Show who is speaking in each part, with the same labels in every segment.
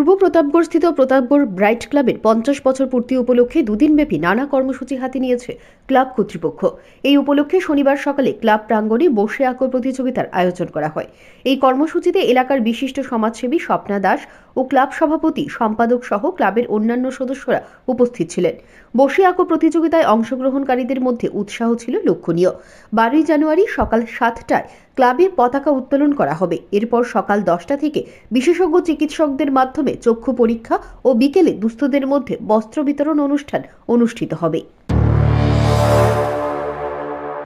Speaker 1: পূর্ব প্রতাপগড়স্থিত Pratapgarh bright ক্লাবের পঞ্চাশ বছর পূর্তি উপলক্ষে দুদিনব্যাপী নানা কর্মসূচি হাতে নিয়েছে ক্লাব কর্তৃপক্ষ। এই উপলক্ষে শনিবার সকালে ক্লাব প্রাঙ্গণে বসে আঁকো প্রতিযোগিতার আয়োজন করা হয়। এই কর্মসূচিতে এলাকার বিশিষ্ট সমাজসেবী স্বপ্না দাস ও ক্লাব সভাপতি, সম্পাদক সহ ক্লাবের অন্যান্য সদস্যরা উপস্থিত ছিলেন। বসে আঁকো প্রতিযোগিতায় অংশগ্রহণকারীদের মধ্যে উৎসাহ ছিল লক্ষণীয়। বারোই জানুয়ারি সকাল সাতটায় ক্লাবে পতাকা উত্তোলন করা হবে। এরপর সকাল দশটা থেকে বিশেষজ্ঞ চিকিৎসকদের মাধ্যমে চক্ষু পরীক্ষা ও বিকেলে দুস্থদের মধ্যে বস্ত্র বিতরণ অনুষ্ঠান অনুষ্ঠিত হবে।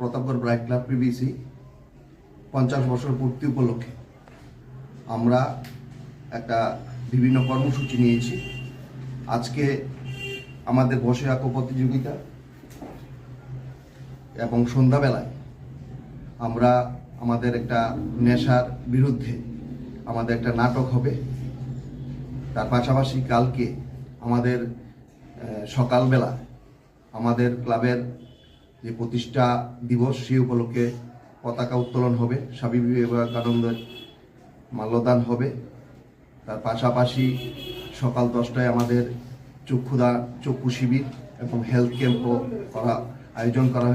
Speaker 2: প্রতাপগড় ব্রাইট ক্লাব পিবিসি পঞ্চাশ বছর পূর্তি উপলক্ষে আমরা একটা বিভিন্ন কর্মসূচি নিয়েছি। আজকে আমাদের বসে আঁকো প্রতিযোগিতা এবং সন্ধ্যাবেলায় আমরা আমাদের একটা নেশার বিরুদ্ধে আমাদের একটা নাটক হবে। তার পাশাপাশি কালকে আমাদের সকালবেলা আমাদের ক্লাবের যে প্রতিষ্ঠা দিবস, সেই উপলক্ষে পতাকা উত্তোলন হবে। স্বামী বিবেকানন্দের মাল্যদান হবে। তার পাশাপাশি সকাল দশটায় আমাদের চক্ষুদা চক্ষু শিবির এবং হেলথ ক্যাম্পও করা আয়োজন করা